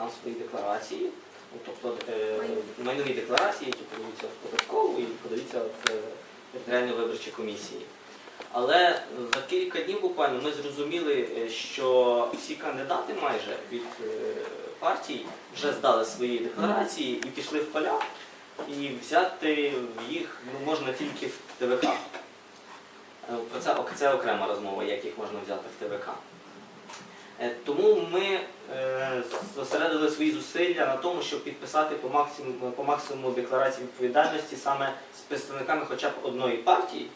фінансової декларації, ну, тобто е, майнові декларації, які подаються в податкову і подаються в е, територіальні виборчі комісії. Але за кілька днів буквально ми зрозуміли, е, що всі кандидати майже від партій вже здали свої декларації і пішли в поля, і взяти їх ну, можна тільки в ТВК. Про це, це окрема розмова, як їх можна взяти в ТВК. Тому ми зосередили свої зусилля на тому, щоб підписати по максимуму, по максимуму декларації відповідальності саме з представниками хоча б одної партії,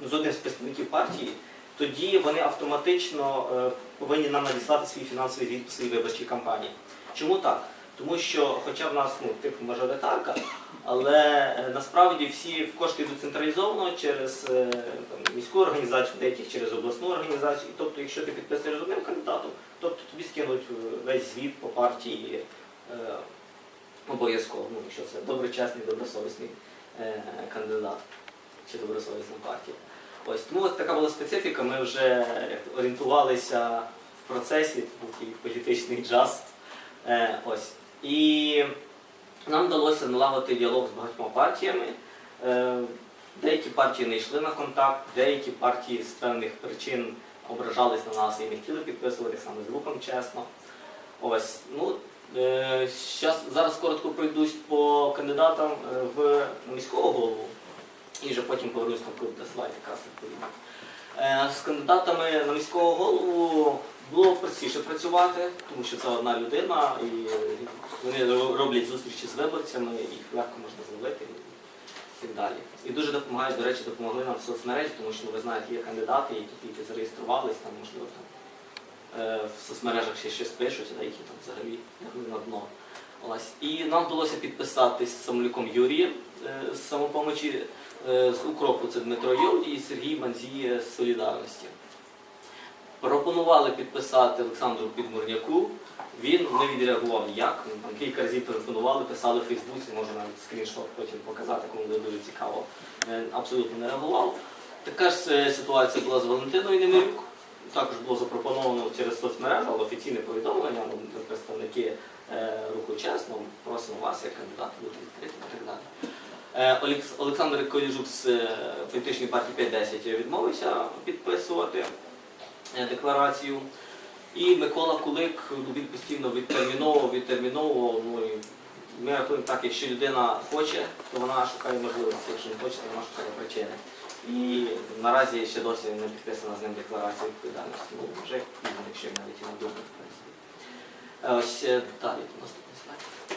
ну, з одним з представників партії, тоді вони автоматично е, повинні нам надіслати свій фінансовий звіт по своїй виборчій кампанії. Чому так? Тому що, хоча в нас ну, типу мажоритарка, але е, насправді всі кошти йдуть централізовано через е, там, міську організацію, деяких через обласну організацію. Тобто, якщо ти підписуєш одним кандидатом, тобто тобі скинуть е, весь звіт по партії е, обов'язково, ну, якщо це доброчесний, добросовісний е, кандидат чи добросовісна партія. Ось тому от така була специфіка. Ми вже орієнтувалися в процесі, був політичний джаз. Е, ось. І нам вдалося налагодити діалог з багатьма партіями. Е, Деякі партії не йшли на контакт, деякі партії з певних причин ображались на нас і не хотіли підписувати саме з рухом чесно. Ось, ну, е, щас, зараз коротко пройдусь по кандидатам е, в міського голову і вже потім повернусь на клуб слайд, якраз відповідно. З кандидатами на міського голову було простіше працювати, тому що це одна людина, і вони роблять зустрічі з виборцями, їх легко можна зловити і так далі. І дуже допомагають, до речі, допомогли нам в соцмережі, тому що ви знаєте, є кандидати, які тільки зареєструвались, там, можливо, там, е, в соцмережах ще щось пишуть, а деякі там взагалі на дно. Ось. І нам вдалося підписатись з Самолюком Юрієм е, з самопомочі, е, з Укропу це Дмитро Йовді і Сергій Манзіє з Солідарності. Пропонували підписати Олександру Підмурняку. Він не відреагував ніяк. Кілька разів телефонували, писали в Фейсбуці, можу навіть скріншот потім показати, кому буде дуже цікаво. Е, Абсолютно не реагував. Така ж е, ситуація була з Валентиною Немирюк. Також було запропоновано через соцмережу, але офіційне повідомлення, ну, представники е, руху чесно, просимо вас як кандидата бути відкритим і так далі. Олександр Коліжук з політичної партії 510 відмовився підписувати декларацію. І Микола Кулик ну, він постійно відтерміновував, відтерміновував. Ну, і ми рахуємо так, якщо людина хоче, то вона шукає можливості. Якщо не хоче, то вона шукає причини. І наразі ще досі не підписана з ним декларація відповідальності. Ну, вже якщо навіть і не думати, в принципі. Е, Ось е, далі, наступний слайд. Е,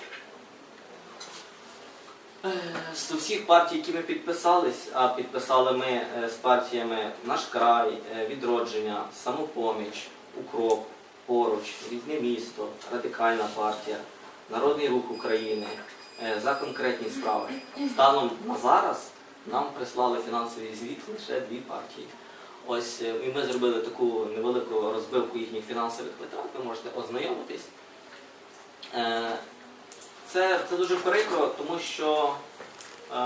З усіх партій, які ми підписались, а підписали ми е, з партіями Наш край, е, Відродження, Самопоміч, Укроп, Поруч, Рідне місто, Радикальна партія, Народний рух України е, за конкретні справи. Станом на зараз нам прислали фінансовий звіт лише дві партії. Ось е, і ми зробили таку невелику розбивку їхніх фінансових витрат, ви можете ознайомитись. Це, це дуже прикро, тому що е,